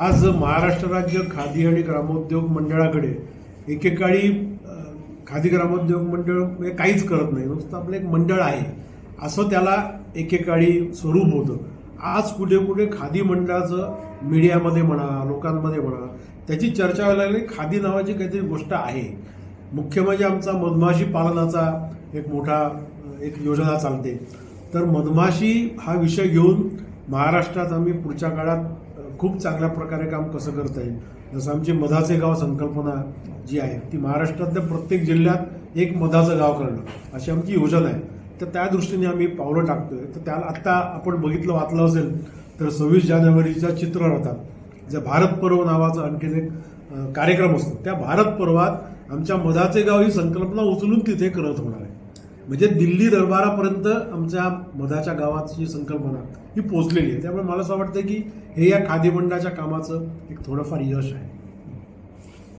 आज महाराष्ट्र राज्य खादी आणि ग्रामोद्योग मंडळाकडे एकेकाळी खादी ग्रामोद्योग मंडळ म्हणजे काहीच करत नाही. नुसतं आपलं एक मंडळ आहे. असं त्याला एकेकाळी स्वरूप होतं. आज कुठे कुठे खादी मंडळाचं मीडियामध्ये म्हणा लोकांमध्ये म्हणा त्याची चर्चा व्हायला लागली. खादी नावाची काहीतरी गोष्ट आहे. मुख्य म्हणजे आमचा मधमाशी पालनाचा एक मोठा एक योजना चालते. तर मधमाशी हा विषय घेऊन महाराष्ट्रात आम्ही पुढच्या काळात खूप चांगल्या प्रकारे काम कसं करता येईल. जसं आमची मधाचे गाव संकल्पना जी आहे ती महाराष्ट्रातल्या प्रत्येक जिल्ह्यात एक मधाचं गाव करणं अशी आमची योजना आहे. तर त्या दृष्टीने आम्ही पावलं टाकतोय. तर त्याला आत्ता आपण बघितलं वाचलं असेल तर सव्वीस जानेवारीच्या चित्ररथात जे भारत पर्व नावाचा आणखीन एक कार्यक्रम असतो. त्या भारत पर्वात आमच्या मधाचे गाव ही संकल्पना उचलून तिथे करत होणार आहे. म्हणजे दिल्ली दरबारापर्यंत आमच्या मधाच्या गावाची संकल्पना ही पोचलेली आहे. त्यामुळे मला असं वाटतं की हे या खादी मंडळाच्या कामाचं एक थोडंफार यश आहे.